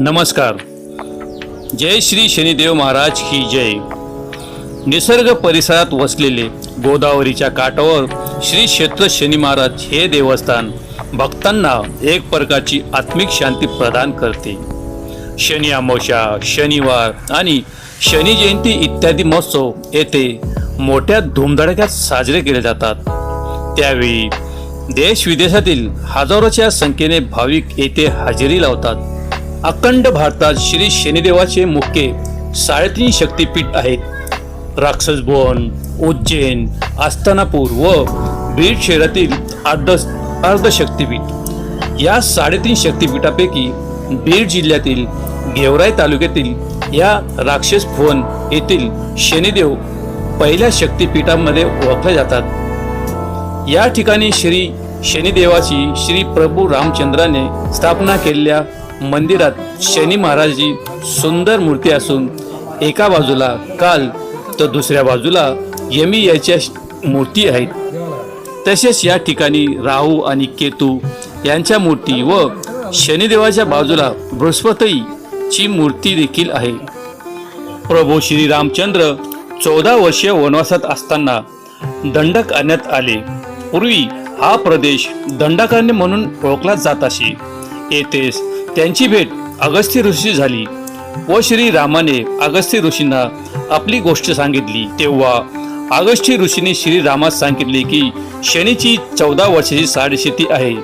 नमस्कार। जय श्री शनिदेव महाराज की जय। निसर्ग परिसरात वसलेले गोदावरीच्या काठावर श्री क्षेत्र शनी महाराज हे देवस्थान भक्तांना एक प्रकारची आत्मिक शांती प्रदान करते. शनी अमावस्या शनिवार आणि शनी जयंती इत्यादी महोत्सव येथे मोठ्या धुमधडक्यात साजरे केले जातात. त्यावेळी देश विदेशातील हजारोच्या संख्येने भाविक येथे हजेरी लावतात. अखंड भारतात श्री शनिदेवाचे मुख्य साडेतीन शक्तिपीठ आहेत. राक्षसभवन उज्जैन आस्थानापूर व बीड शहरातील अर्ध अर्ध शक्तिपीठ. या साडेतीन शक्तिपीठापैकी बीड जिल्ह्यातील गेवराई तालुक्यातील या राक्षस भुवन येथील शनिदेव पहिल्या शक्तिपीठामध्ये ओळखले जातात. या ठिकाणी श्री शनिदेवाची श्री प्रभू रामचंद्राने स्थापना केलेल्या मंदिरात शनी महाराजची सुंदर मूर्ती असून एका बाजूला काल तर दुसऱ्या बाजूला यमी याच्या मूर्ती आहेत. तसेच या ठिकाणी राहू आणि केतू यांच्या मूर्ती व शनिदेवाच्या बाजूला बृहस्पतीची मूर्ती देखील आहे. प्रभू श्री रामचंद्र चौदा वर्षीय वनवासात असताना दंडक आणण्यात आले. पूर्वी हा प्रदेश दंडकारण्य म्हणून ओळखला जात असे. येथेच त्यांची भेट अगस्त्य ऋषी झाली. व श्री रामाने अगस्त्य ऋषींना आपली गोष्ट सांगितली. तेव्हा अगस्त्य ऋषीने श्री रामास सांगितले की शनीची चौदा वर्षाची साडेशेती आहे.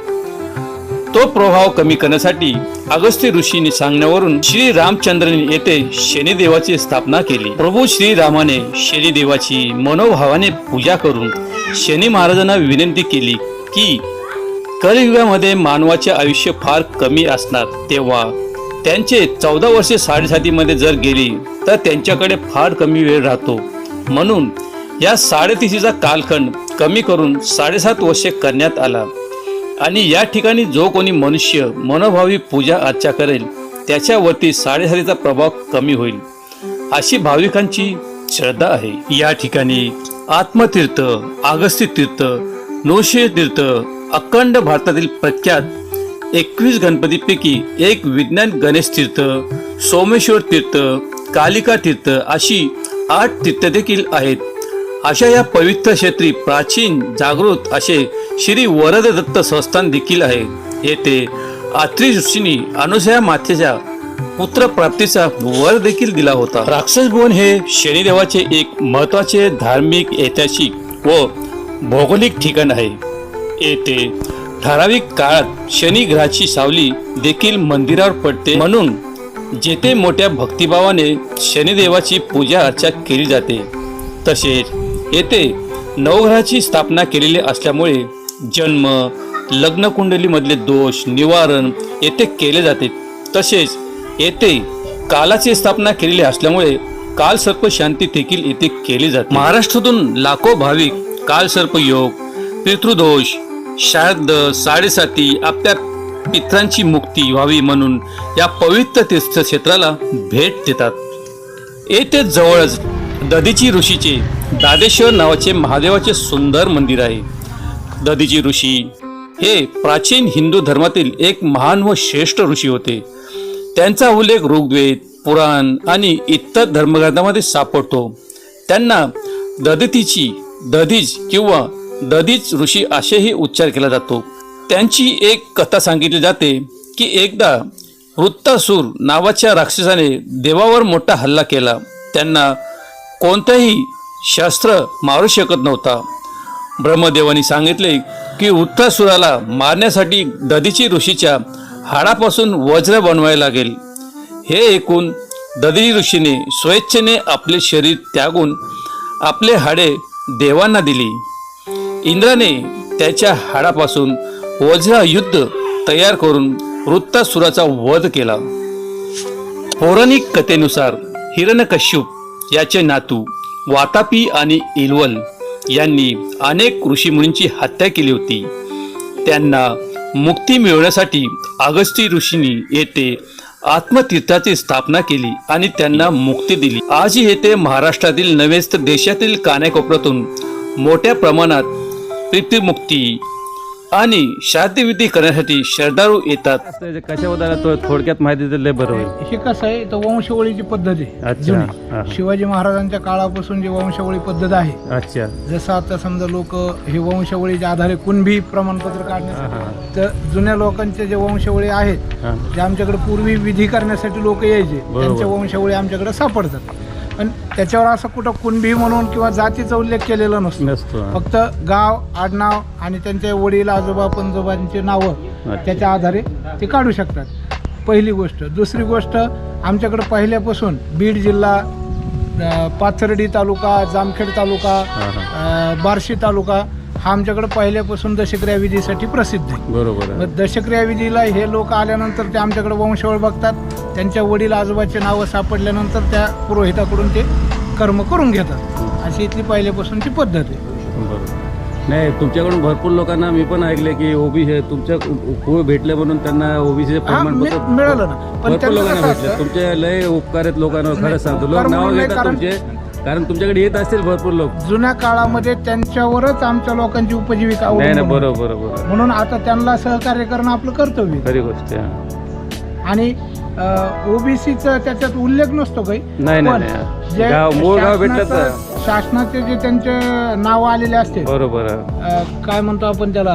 तो प्रभाव कमी करण्यासाठी अगस्त्य ऋषीने सांगण्यावरून श्री रामचंद्रने येथे शनिदेवाची स्थापना केली. प्रभू श्री रामाने शनिदेवाची मनोभावाने पूजा करून शनी महाराजांना विनंती केली की कलियुगामध्ये मानवाचे आयुष्य फार कमी असणार. तेव्हा त्यांचे चौदा वर्षे साडेसातीमध्ये जर गेली तर त्यांच्याकडे फार कमी वेळ राहतो. म्हणून या साडेतीसीचा कालखंड कमी करून साडेसात वर्षे करण्यात आला. आणि या ठिकाणी जो कोणी मनुष्य मनोभावी पूजा अर्चा करेल त्याच्यावरती साडेसातीचा प्रभाव कमी होईल अशी भाविकांची श्रद्धा आहे. या ठिकाणी आत्मतीर्थ आगस्ती तीर्थ नोशे तीर्थ अखंड भारतातील प्रख्यात एकवीस गणपतीपैकी एक विज्ञान गणेश तीर्थ सोमेश्वर तीर्थ कालिका तीर्थ अशी आठ तीर्थ देखील आहेत. अशा या पवित्र क्षेत्री प्राचीन जागृत असे श्री वरद दत्त संस्थान देखील आहे. येथे आत्री ऋषींनी अनुसया मातेच्या पुत्र प्राप्तीचा वर देखील दिला होता. राक्षस भुवन हे शनिदेवाचे एक महत्त्वाचे धार्मिक ऐतिहासिक व भौगोलिक ठिकाण आहे. येथे ठराविक काळात शनी ग्रहाची सावली देखील मंदिरावर पडते. म्हणून जेथे मोठ्या भक्तिभावाने शनिदेवाची पूजा अर्चा केली जाते तसेच येथे नवग्रहाची स्थापना केलेली असल्यामुळे जन्म लग्न कुंडलीमधले दोष निवारण येथे केले जाते. तसेच येथे कालाची स्थापना केलेली असल्यामुळे कालसर्प शांती देखील येथे केली जाते. महाराष्ट्रातून लाखो भाविक कालसर्प योग पितृदोष शारद साडेसाती आपल्या पित्रांची मुक्ती व्हावी म्हणून या पवित्र तीर्थक्षेत्राला भेट देतात. येथे जवळच दधीची ऋषीचे दादेश्वर नावाचे महादेवाचे सुंदर मंदिर आहे. दधीची ऋषी हे प्राचीन हिंदू धर्मातील एक महान व श्रेष्ठ ऋषी होते. त्यांचा उल्लेख ऋग्वेद पुराण आणि इतर धर्मग्रंथामध्ये सापडतो. त्यांना ददितीची दधीज किंवा दधीच ऋषी असेही उच्चार केला जातो. त्यांची एक कथा सांगितली जाते की एकदा वृत्तासूर नावाच्या राक्षसाने देवावर मोठा हल्ला केला. त्यांना कोणतंही शस्त्र मारू शकत नव्हता. ब्रह्मदेवानी सांगितले की वृत्तासुराला मारण्यासाठी दधीची ऋषीच्या हाडापासून वज्र बनवायला लागेल. हे ऐकून दधी ऋषीने स्वेच्छेने आपले शरीर त्यागून आपले हाडे देवांना दिली. इंद्राने त्याच्या हाडापासून वज्र युद्ध तयार करून वृत्तासुराचा वध केला. पौराणिक कथेनुसार हिरणकश्यूप याचे नातू वातापी आणि इलवल यांनी अनेक ऋषीमुनींची हत्या केली होती. त्यांना मुक्ती मिळवण्यासाठी अगस्ती ऋषींनी येथे आत्मतीर्थाची स्थापना केली आणि त्यांना मुक्ती दिली. आजही येथे महाराष्ट्रातील नव्हेच तर देशातील कानाकोपऱ्यातून मोठ्या प्रमाणात प्रीतिमुक्ती आणि श्राद्धविधी करण्यासाठी श्रद्धाळू येतात. तो थोडक्यात माहिती दिली बरं होईल. हे कसं आहे? तर वंशवळीची पद्धत आहे. अच्छा जुनी. शिवाजी महाराजांच्या काळापासून जी वंशवळी पद्धत आहे अच्छा. जसं आता समजा लोक हे वंशवळीच्या आधारे कुणबी प्रमाणपत्र काढण्यासाठी तर जुन्या लोकांचे जे वंशवळी आहेत हा. जे आमच्याकडे पूर्वी विधी करण्यासाठी लोक यायचे. त्यांच्या वंशवळी आमच्याकडे सापडतात. पण त्याच्यावर असं कुठं कुणबी म्हणून किंवा जातीचा उल्लेख केलेला नसतो नसतो हा. फक्त गाव आडनाव आणि त्यांचे वडील आजोबा पंजोबांची नावं त्याच्या आधारे ते काढू शकतात पहिली गोष्ट दुसरी गोष्ट आमच्याकडे पहिल्यापासून बीड जिल्हा अ, पाथर्डी तालुका जामखेड तालुका हा, हा. अ, बार्शी तालुका हा आमच्याकडे पहिल्यापासून दशक्रिया विधीसाठी प्रसिद्ध आहे. बरोबर आहे. मग दशक्रिया विधीला हे लोक आल्यानंतर ते आमच्याकडे वंशवळ बघतात. त्यांच्या वडील आजोबाचे नावं सापडल्यानंतर त्या पुरोहिताकडून ते कर्म करून घेतात. अशी इथली पहिल्यापासूनची पद्धत आहे. बरोबर. नाही तुमच्याकडून भरपूर लोकांना मी पण ऐकले की ओबीसी तुमच्या कुळ भेटले म्हणून त्यांना ओबीसी हा, मी- मिळालं ना. पण भरपूर त्यांना लोकांना कसं भेटले. असतं तुमचे लय उपकार आहेत खरंच सांगतो. लोक उपकार नाव म्हणून नाही, घेतात कारण- तुमचे. कारण तुमच्याकडे येत असतील भरपूर लोक. जुन्या काळामध्ये त्यांच्यावरच आमच्या लोकांची उपजीविका नाही नाही अवलंबून होती. बरोबर बरोबर. म्हणून आता त्यांना सहकार्य करणं आपलं कर्तव्य आहे. खरी गोष्ट आहे हा. आणि ओबीसीचा त्याच्यात उल्लेख नसतो काही. नाही नाही पण नाही जे गाव मूळ गाव भेटलं शासनाचं- तर. शासनाचे जे त्यांचे नाव आलेले असते. बरोबर आहे. अ, काय म्हणतो आपण त्याला?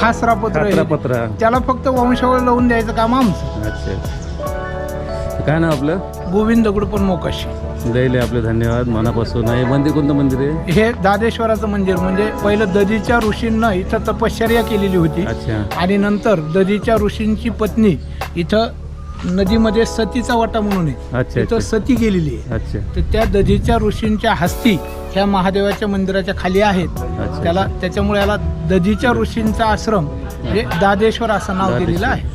खासरा पत्र पत्र त्याला फक्त वंशावळ लावून द्यायचं काम आमचं. अच्छा. काय नाव आपलं? गोविंद दगड पण मोकाशी द्यायले आपले धन्यवाद. मनापासून हे मंदिर कोणतं मंदिर आहे? हे दादेश्वराचं मंदिर. म्हणजे पहिलं दधीच्या ऋषींना इथं तपश्चर्या केलेली होती. अच्छा. आणि नंतर दधीच्या ऋषींची पत्नी इथं नदीमध्ये सतीचा वाटा म्हणून आहे. अच्छा सती गेलेली आहे. अच्छा. तर त्या दधीच्या ऋषींच्या हस्ती ह्या महादेवाच्या मंदिराच्या खाली आहेत. त्याला त्याच्यामुळे याला दधीच्या ऋषींचा आश्रम म्हणजे दादेश्वर असं नाव. दिलेलं आहे.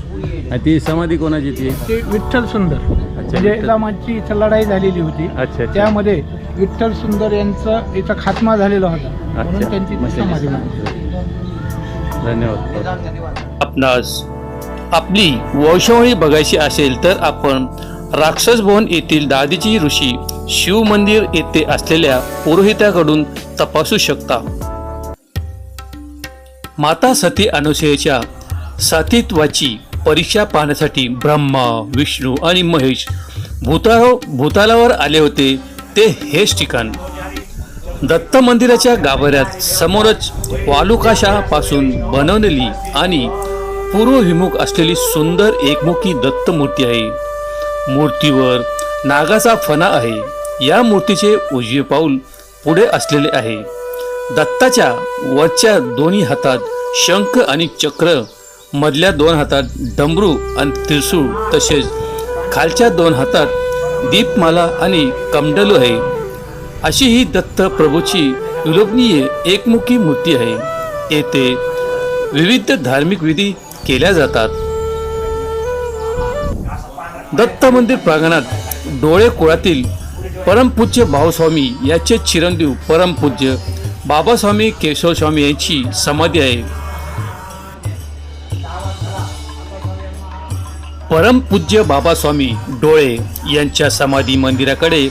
आणि ती समाधी कोणाची ती? ते विठ्ठल सुंदर. म्हणजे विठ्ठल. लामाची इथं लढाई झालेली होती अच्छा त्यामध्ये विठ्ठल सुंदर यांचं इथं खात्मा झालेला होता म्हणून त्यांची. समाधी बनली. धन्यवाद आपणास आपली वंशावळी बघायची असेल तर आपण राक्षस भवन येथील दादीची ऋषी शिव मंदिर येथे असलेल्या पुरोहिताकडून तपासू शकता माता सती अनुसयेच्या सतीत्वाची परीक्षा पाहण्यासाठी ब्रह्मा विष्णू आणि महेश भूताळ भूतालावर आले होते. ते हेच ठिकाण. दत्त मंदिराच्या गाभाऱ्यात समोरच वालुकाशापासून बनवलेली आणि पूर्वभिमुख असलेली सुंदर एकमुखी दत्त मूर्ती आहे. मूर्तीवर नागाचा फणा आहे. या मूर्तीचे उजवे पाऊल पुढे असलेले आहे. दत्ताच्या वरच्या दोन्ही हातात शंख आणि चक्र मधल्या दोन हातात डमरू आणि त्रिशूळ तसेच खालच्या दोन हातात दीपमाला आणि कमडलू आहे. अशी ही दत्त प्रभूची विलोभनीय एकमुखी मूर्ती आहे. येथे विविध धार्मिक विधी केल्या जातात. दत्त मंदिर प्रांगणात डोळे कुळातील परमपूज्य भाऊस्वामी याचे चिरंजीव परमपूज्य बाबास्वामी केशवस्वामी यांची समाधी आहे. परमपूज्य बाबास्वामी डोळे यांच्या समाधी मंदिराकडे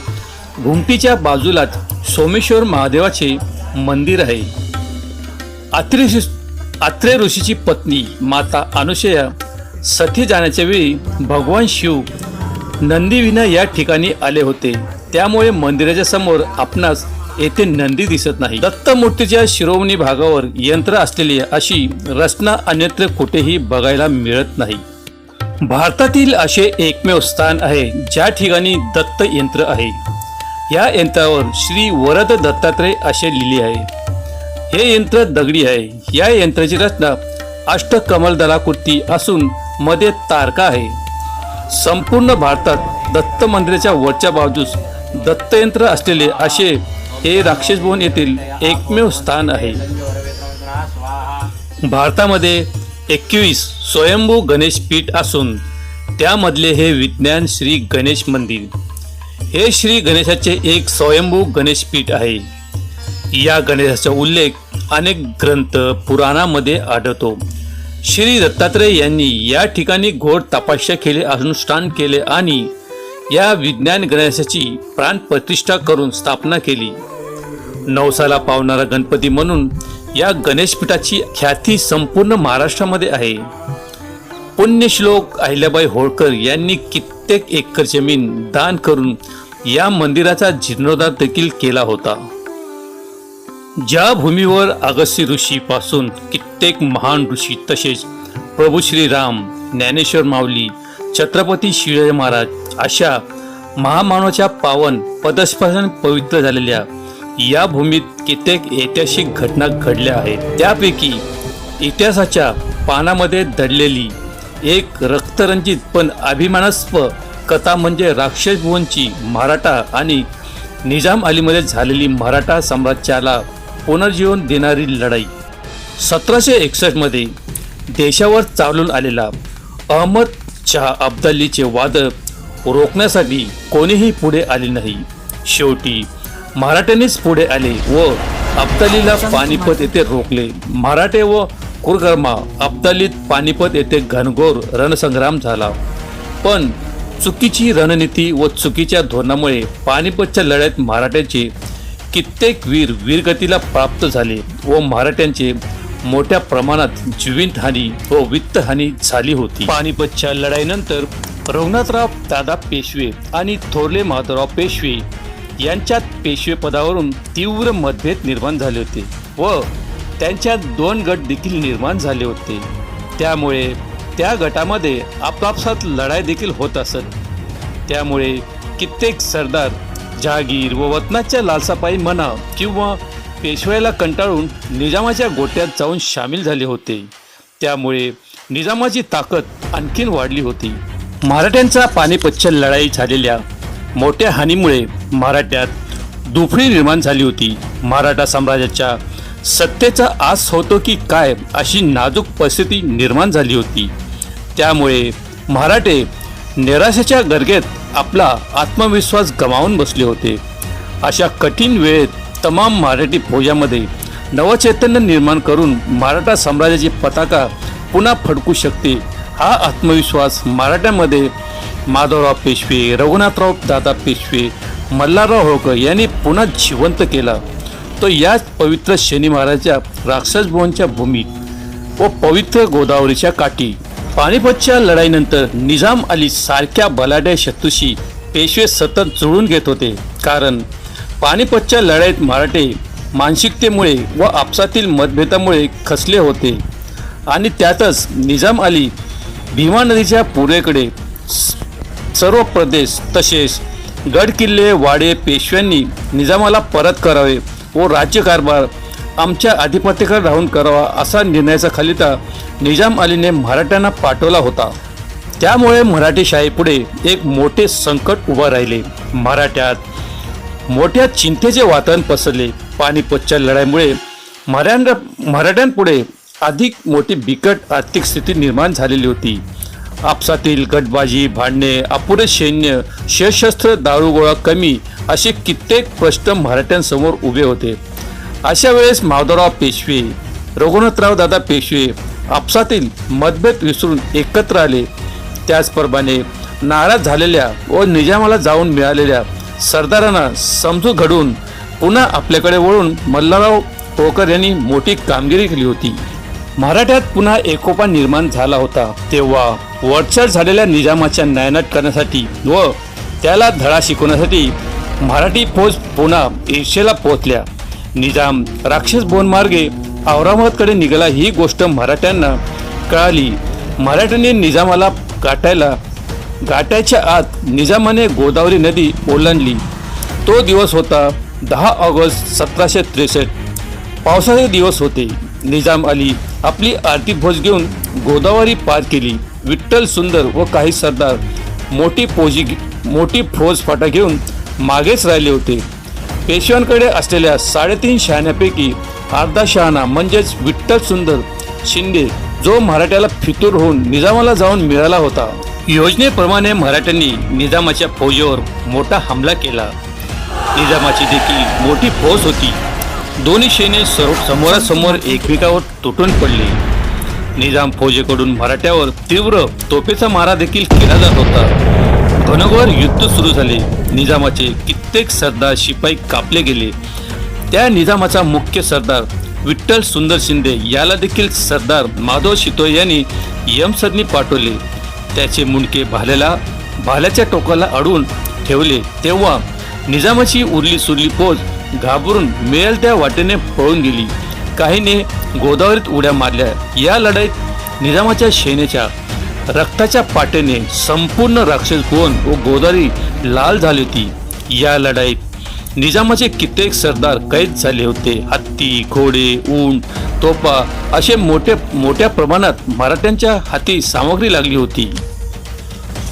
घुमटीच्या बाजूलाच सोमेश्वर महादेवाचे मंदिर आहे. आत्रे आत्रे ऋषीची पत्नी माता अनुसया सती जाण्याच्या वेळी भगवान शिव नंदीविना या ठिकाणी आले होते. त्यामुळे मंदिराच्या समोर आपणास येथे नंदी दिसत नाही. दत्तमूर्तीच्या शिरोमणी भागावर यंत्र असलेली अशी रचना अन्यत्र कुठेही बघायला मिळत नाही. भारतातील असे एकमेव स्थान आहे ज्या ठिकाणी दत्त यंत्र आहे. या यंत्रावर श्री वरद दत्तात्रय असे लिहिले आहे. हे यंत्र दगडी आहे. या यंत्राची रचना अष्टकमलदलाकृती असून मध्ये तारका आहे. संपूर्ण भारतात दत्त मंदिराच्या वरच्या बाजूस दत्तयंत्र असलेले असे हे राक्षसभवन येथील एकमेव स्थान आहे. भारतामध्ये एकवीस स्वयंभू गणेश पीठ असून त्यामधले हे विज्ञान श्री गणेश मंदिर. हे श्री गणेशाचे एक स्वयंभू गणेश पीठ आहे. या गणेशाचा उल्लेख अनेक ग्रंथ पुराणामध्ये आढळतो. श्री दत्तात्रय यांनी या ठिकाणी घोर तपास्या केले अनुष्ठान केले आणि या विज्ञान गणेशाची प्राणप्रतिष्ठा करून स्थापना केली. नवसाला पावणारा गणपती म्हणून या गणेशपीठाची ख्याती संपूर्ण महाराष्ट्रामध्ये आहे. पुण्यश्लोक अहिल्याबाई होळकर यांनी कित्येक एकर जमीन दान करून या मंदिराचा जीर्णोद्धार देखील केला होता. ज्या भूमीवर अगस्त्य ऋषी पासून कित्येक महान ऋषी तसेच प्रभू श्रीराम ज्ञानेश्वर माऊली छत्रपती शिवाजी महाराज अशा महामानवाच्या पावन पदस्पर्शन पवित्र झालेल्या या भूमीत कित्येक ऐतिहासिक घटना घडल्या आहेत. त्यापैकी इतिहासाच्या पानामध्ये दडलेली एक रक्तरंजित पण अभिमानास्पद कथा म्हणजे राक्षस भुवनची मराठा आणि निजाम अलीमध्ये झालेली मराठा साम्राज्याला पुनर्जीवन देणारी लढाई. सतराशे एकसष्टमध्ये देशावर चालून आलेला अहमद शहा अब्दालीचे वाद रोखण्यासाठी कोणीही पुढे आले नाही. शेवटी मराठ्यांनीच पुढे आले व अब्दालीला पानिपत येथे रोखले. मराठे व कुरगर्मा अब्दालीत पानिपत येथे घनघोर रणसंग्राम झाला. पण चुकीची रणनीती व चुकीच्या धोरणामुळे पानिपतच्या लढ्यात मराठ्यांचे कित्येक वीर वीरगतीला प्राप्त झाले व मराठ्यांचे मोठ्या प्रमाणात जीवितहानी व वित्तहानी झाली होती. पानिपतच्या लढाईनंतर रघुनाथराव दादा पेशवे आणि थोरले माधवराव पेशवे यांच्यात पेशवेपदावरून तीव्र मतभेद निर्माण झाले होते व त्यांच्यात दोन गट देखील निर्माण झाले होते. त्यामुळे त्या गटामध्ये आपापसात लढाई देखील होत असत. त्यामुळे कित्येक सरदार जहागीर व वतनाच्या लालसापायी म्हणा किंवा पेशव्याला कंटाळून निजामाच्या गोट्यात जाऊन सामील झाले होते. त्यामुळे निजामाची ताकद आणखीन वाढली होती. मराठ्यांचा पानिपतच्या लढाई झालेल्या मोठ्या हानीमुळे मराठ्यात दुफळी निर्माण झाली होती. मराठा साम्राज्याच्या सत्तेचा आस होतो की काय अशी नाजूक परिस्थिती निर्माण झाली होती. त्यामुळे मराठे निराशेच्या गर्गेत आपला आत्मविश्वास गमावून बसले होते. अशा कठीण वेळेत तमाम मराठी फौजामध्ये नवचैतन्य निर्माण करून मराठा साम्राज्याची पताका पुन्हा फडकू शकते हा आत्मविश्वास मराठ्यामध्ये माधवराव पेशवे रघुनाथराव दादा पेशवे मल्हारराव होळकर यांनी पुन्हा जिवंत केला. तो याच पवित्र शनी महाराजच्या राक्षस भुवनच्या भूमीत व पवित्र गोदावरीच्या काठी. पानिपतच्या लढाईनंतर निजाम अली सारख्या बलाढ्या शत्रूशी पेशवे सतत जुळून घेत होते. कारण पानिपतच्या लढाईत मराठे मानसिकतेमुळे व आपसातील मतभेदामुळे खसले होते. आणि त्यातच निजाम अली भीमा नदीच्या पूर्वेकडे सर्व प्रदेश तसेच गड किल्ले वाडे पेशव्यांनी निजामाला परत करावे व राज्यकारभार आमच्या आधिपत्याकडे राहून करावा असा निर्णयाचा खालिता निजाम अलीने मराठ्यांना पाठवला होता. त्यामुळे मराठी शाहीपुढे एक मोठे संकट उभं राहिले. मराठ्यात मोठ्या चिंतेचे वातावरण पसरले. पानिपतच्या लढाईमुळे मराठ्या मराठ्यांपुढे अधिक मोठी बिकट आर्थिक स्थिती निर्माण झालेली होती. आपसातील गटबाजी भांडणे अपुरे सैन्य सशस्त्र दारुगोळा कमी असे कित्येक प्रश्न मराठ्यांसमोर उभे होते. अशा वेळेस माधवराव पेशवे रघुनाथराव दादा पेशवे आपसातील मतभेद विसरून एकत्र आले. त्याचप्रमाणे नाराज झालेल्या व निजामाला जाऊन मिळालेल्या सरदारांना समजू घडून पुन्हा आपल्याकडे वळून मल्हारराव होळकर यांनी मोठी कामगिरी केली होती. मराठ्यात पुन्हा एकोपा निर्माण झाला होता. तेव्हा वरचढ झालेल्या निजामाच्या नायनाट करण्यासाठी व त्याला धडा शिकवण्यासाठी मराठी फौज पुन्हा ईर्षेला पोहोचल्या. निजाम राक्षस बोनमार्गे औरंगाबादकडे निघाला. ही गोष्ट मराठ्यांना कळाली. मराठ्यांनी निजामाला गाठायला गाठायच्या आत निजामाने गोदावरी नदी ओलांडली. तो दिवस होता दहा ऑगस्ट सतराशे त्रेसष्ट. पावसाचे दिवस होते. निजाम अली आपली आरती भोज घेऊन गोदावरी पार केली. विठ्ठल सुंदर व काही सरदार मोठी फौजी मोठी फौज फाटा घेऊन मागेच राहिले होते. पेशव्यांकडे असलेल्या साडेतीन शहाण्यापैकी अर्धा शहाणा म्हणजेच विठ्ठल सुंदर शिंदे जो मराठ्याला फितूर होऊन निजामाला जाऊन मिळाला होता. योजनेप्रमाणे मराठ्यांनी निजामाच्या फौजेवर मोठा हमला केला. निजामाची देखील मोठी फौज होती. दोन्ही सैन्य समोरासमोर एकमेकावर तुटून पडले. निजाम फौजेकडून मराठ्यावर तीव्र तोफेचा मारा देखील केला जात होता. घनघोर युद्ध सुरू झाले. निजामाचे कित्येक सरदार शिपाई कापले गेले. त्या निजामाचा मुख्य सरदार विठ्ठल सुंदर शिंदे याला देखील सरदार माधव शितोळे यांनी यमसदनी पाठवले. त्याचे मुंडके भाल्याला भाल्याच्या टोकाला अडून ठेवले. तेव्हा निजामाची उरली सुरली फौज घाबरून मिळेल त्या वाटेने पळून गेली. काहींनी गोदावरीत उड्या मारल्या. या लढाईत निजामाच्या सेनेच्या रक्ताच्या पाटेने संपूर्ण राक्षस भुवन व गोदावरी लाल झाली होती. या लढाईत निजामाचे कित्येक सरदार कैद झाले होते. हत्ती घोडे ऊंट तोपा असे मोठे मोठ्या प्रमाणात मराठ्यांच्या हाती सामग्री लागली होती.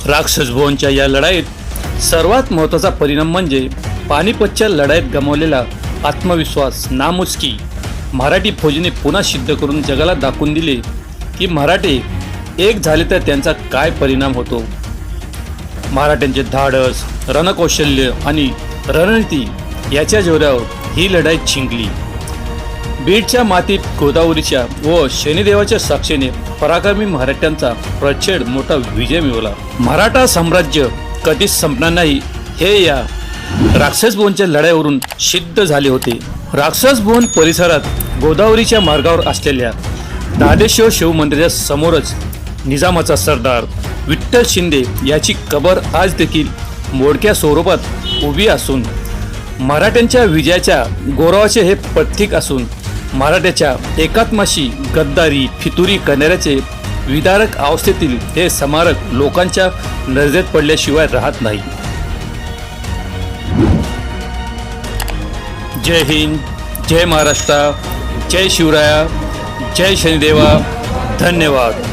राक्षस भुवनच्या या लढाईत सर्वात महत्त्वाचा परिणाम म्हणजे पानिपतच्या लढाईत गमावलेला आत्मविश्वास नामुस्की मराठी फौजीने पुन्हा सिद्ध करून जगाला दाखवून दिले की मराठे एक झाले तर त्यांचा काय परिणाम होतो? मराठ्यांचे धाडस रणकौशल्य आणि रणनीती याच्या जोरावर ही लढाई जिंकली बीडच्या मातीत गोदावरीच्या व शनिदेवाच्या साक्षीने पराक्रमी मराठ्यांचा प्रचंड मोठा विजय मिळवला. मराठा साम्राज्य कधीच संपणार नाही हे या राक्षसबोवनच्या लढाईवरून सिद्ध झाले होते. राक्षस भुवन परिसरात गोदावरीच्या मार्गावर असलेल्या दादेश्वर शिव मंदिराच्या समोरच निजामाचा सरदार विठ्ठल शिंदे याची कबर आज देखील मोडक्या स्वरूपात उभी असून मराठ्यांच्या विजयाच्या गौरवाचे हे प्रतीक असून मराठ्याच्या एकात्माशी गद्दारी फितुरी करणाऱ्याचे विदारक अवस्थेतील हे स्मारक लोकांच्या नजरेत पडल्याशिवाय राहत नाही. जय हिंद जय महाराष्ट्र जय शिवराया जय शनिदेवा धन्यवाद.